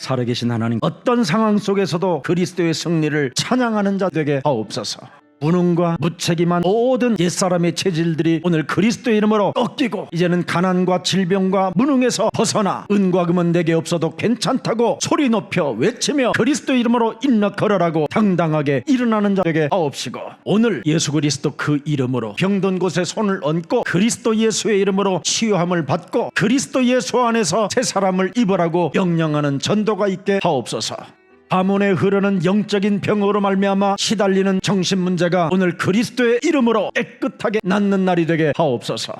살아계신 하나님 어떤 상황 속에서도 그리스도의 승리를 찬양하는 자 되게 하옵소서. 무능과 무책임한 모든 옛사람의 체질들이 오늘 그리스도의 이름으로 꺾이고 이제는 가난과 질병과 무능에서 벗어나 은과 금은 내게 없어도 괜찮다고 소리 높여 외치며 그리스도 이름으로 인력 걸어라고 당당하게 일어나는 자 되게 하옵시고 오늘 예수 그리스도 그 이름으로 병든 곳에 손을 얹고 그리스도 예수의 이름으로 치유함을 받고 그리스도 예수 안에서 새 사람을 입으라고 명령하는 전도가 있게 하옵소서. 가문에 흐르는 영적인 병으로 말미암아 시달리는 정신 문제가 오늘 그리스도의 이름으로 깨끗하게 낫는 날이 되게 하옵소서.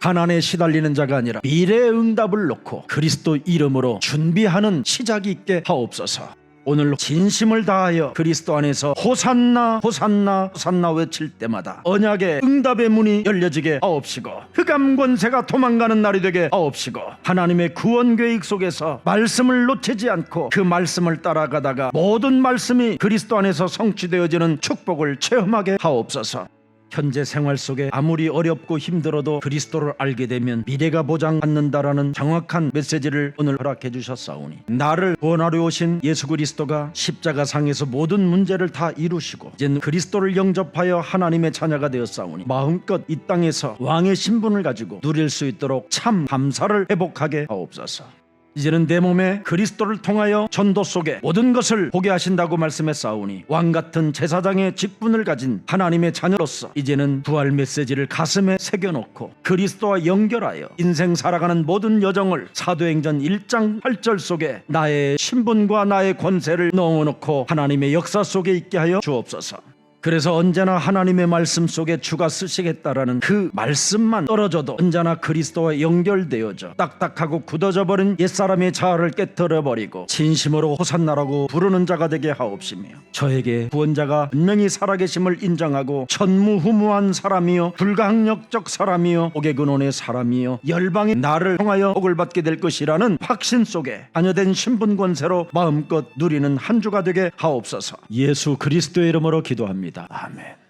가난에 시달리는 자가 아니라 미래의 응답을 놓고 그리스도 이름으로 준비하는 시작이 있게 하옵소서. 오늘 진심을 다하여 그리스도 안에서 호산나 호산나 호산나 외칠 때마다 언약의 응답의 문이 열려지게 하옵시고 흑암 권세가 도망가는 날이 되게 하옵시고 하나님의 구원 계획 속에서 말씀을 놓치지 않고 그 말씀을 따라가다가 모든 말씀이 그리스도 안에서 성취되어지는 축복을 체험하게 하옵소서. 현재 생활 속에 아무리 어렵고 힘들어도 그리스도를 알게 되면 미래가 보장받는다라는 정확한 메시지를 오늘 허락해 주셨사오니 나를 구원하려 오신 예수 그리스도가 십자가상에서 모든 문제를 다 이루시고 이제는 그리스도를 영접하여 하나님의 자녀가 되었사오니 마음껏 이 땅에서 왕의 신분을 가지고 누릴 수 있도록 참 감사를 회복하게 하옵소서. 이제는 내 몸에 그리스도를 통하여 전도 속에 모든 것을 보게 하신다고 말씀했사오니 왕 같은 제사장의 직분을 가진 하나님의 자녀로서 이제는 부활 메시지를 가슴에 새겨놓고 그리스도와 연결하여 인생 살아가는 모든 여정을 사도행전 1장 8절 속에 나의 신분과 나의 권세를 넣어놓고 하나님의 역사 속에 있게 하여 주옵소서. 그래서 언제나 하나님의 말씀 속에 주가 쓰시겠다라는 그 말씀만 떨어져도 언제나 그리스도와 연결되어져 딱딱하고 굳어져 버린 옛사람의 자아를 깨뜨려 버리고 진심으로 호산나라고 부르는 자가 되게 하옵시며 저에게 구원자가 분명히 살아계심을 인정하고 천무후무한 사람이요 불가항력적 사람이요 옥의 근원의 사람이요 열방이 나를 통하여 복을 받게 될 것이라는 확신 속에 자녀된 신분 권세로 마음껏 누리는 한 주가 되게 하옵소서. 예수 그리스도의 이름으로 기도합 니다. 아멘